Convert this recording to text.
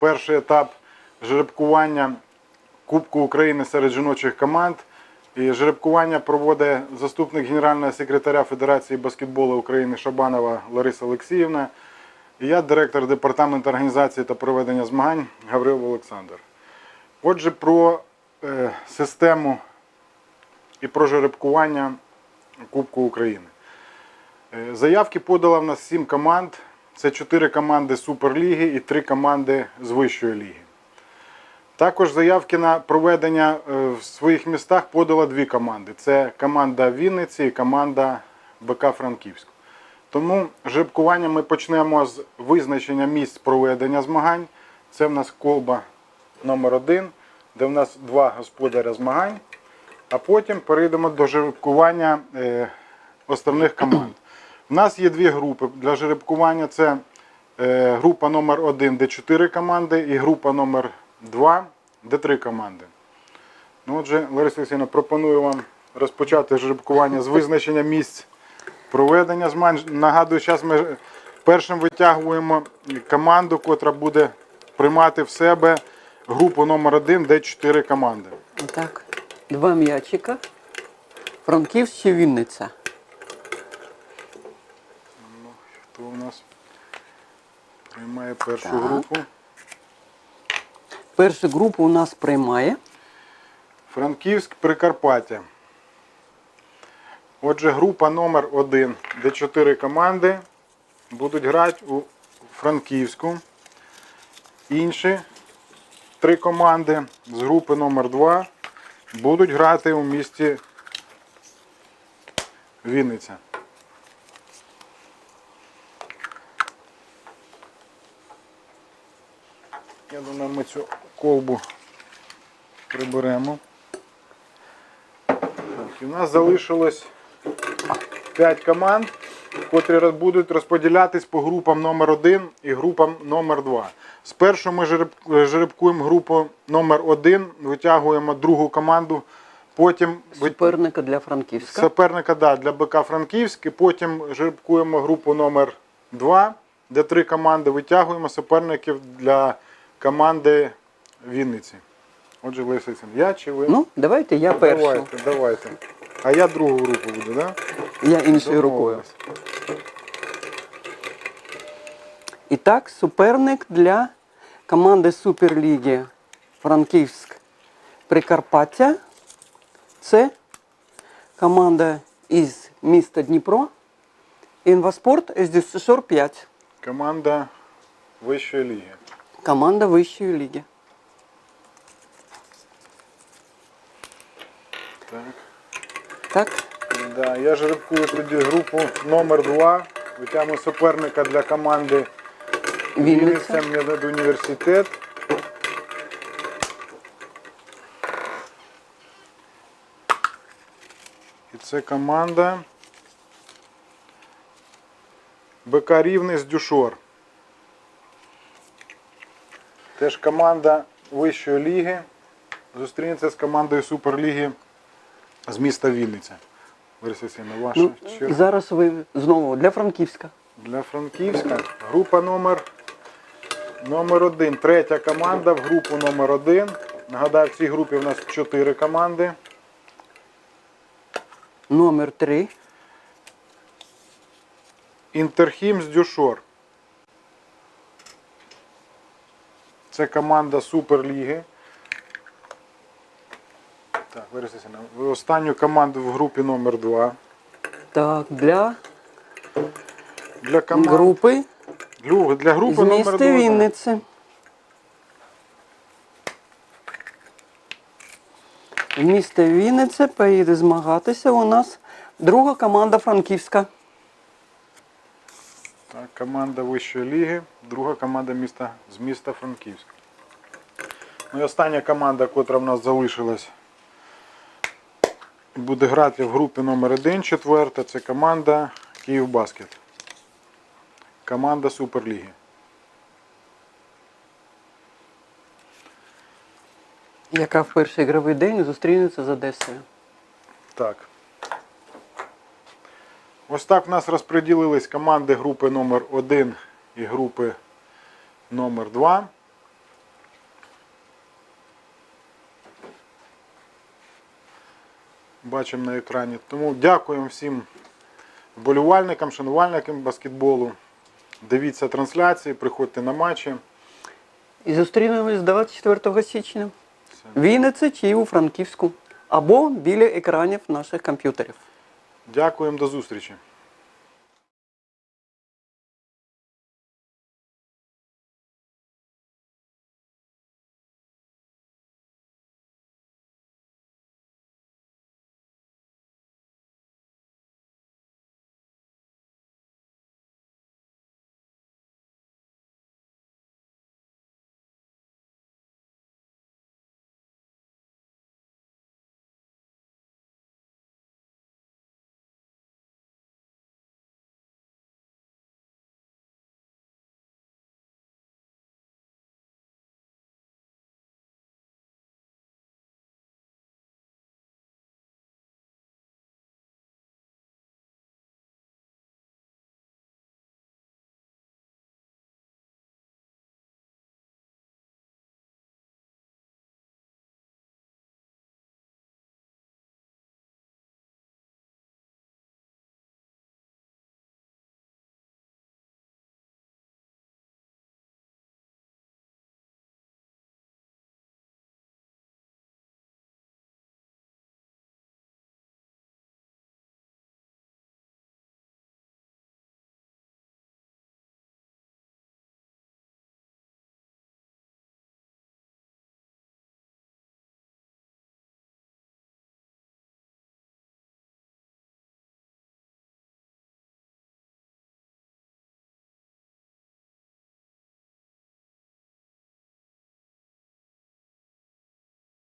перший етап жеребкування Кубку України серед жіночих команд. І жеребкування проводить заступник генерального секретаря Федерації баскетболу України Шабанова Лариса Олексіївна. І я директор департаменту організації та проведення змагань Гаврилов Олександр. Отже, про е, систему і про жеребкування Кубку України. Е, Заявки подало в нас 7 команд. Це 4 команди Суперліги і 3 команди з Вищої ліги. Також заявки на проведення е, в своїх містах подало дві команди. Це команда Вінниці і команда БК Франківськ. Тому жеребкування ми почнемо з визначення місць проведення змагань. Це в нас колба номер 1 де в нас два господаря змагань. А потім перейдемо до жеребкування е, основних команд. У нас є дві групи для жеребкування. Це е, група номер 1 де 4 команди, і група номер 2 де 3 команди. Ну, отже, Лариса Олексійовна, пропоную вам розпочати жеребкування з визначення місць проведення змагань. Нагадую, зараз ми першим витягуємо команду, котра буде приймати в себе групу номер 1 де 4 команди. Так, два м'ячика. Франківськ Вінниця? Хто у нас приймає першу Так. групу? Першу групу у нас приймає. Франківськ Прикарпаття. Отже, група номер 1 де 4 команди будуть грати у Франківську. Інші три команди з групи номер 2 будуть грати у місті Вінниця. Я думаю, ми цю колбу приберемо. Так, і в нас залишилось 5 команд, котрі будуть розподілятись по групам номер 1 і групам номер 2. Спершу ми жеребкуємо групу номер 1, витягуємо другу команду, потім Суперника для Франківська. суперника да, для БК Франківськ, і потім жеребкуємо групу номер 2, де три команди витягуємо суперників для команди Вінниці. Отже, Олексійовна, я чи ви? Ну, давайте я першу. давайте, давайте. А я другу групу буду, так? Я іншою рукою. І так, суперник для команди Суперліги Франківськ Прикарпаття. Це команда із міста Дніпро. Інваспорт СДСШОР 5. Команда Вищої ліги. Команда Вищої ліги. Так. Так, Да, я жеребкую тоді групу номер 2. Витягну суперника для команди Вінниця. Медуніверситет. І це команда БК Рівний з Дюшор. Теж команда Вищої ліги. Зустрінеться з командою Суперліги з міста Вінниця. Олексіївна, ваша Ну, черга. зараз ви знову для Франківська. Для Франківська група номер, номер 1. Третя команда в групу номер 1. Нагадаю, в цій групі у нас 4 команди. Номер 3. Інтерхім з Дюшор. Це команда Суперліги. Так, Олексіївна, останню команду в групі номер 2. Так, для Для команд... групи Для, для групи номер міста 2. Вінниці. В місто Вінниця поїде змагатися у нас друга команда Франківська. Команда Вищої ліги, друга команда міста, з міста Франківськ. Ну і остання команда, котра в нас залишилась, буде грати в групі номер 1 четверта. Це команда Київбаскет. Команда Суперліги. яка в перший ігровий день зустрінеться з Одесою. Так. Ось так в нас розподілились команди групи номер 1 і групи номер 2 Бачимо на екрані. Тому дякуємо всім вболівальникам, шанувальникам баскетболу. Дивіться трансляції, приходьте на матчі. І зустрінемось 24 січня. Вінниці чи у Франківську або біля екранів наших комп'ютерів. Дякуємо до зустрічі.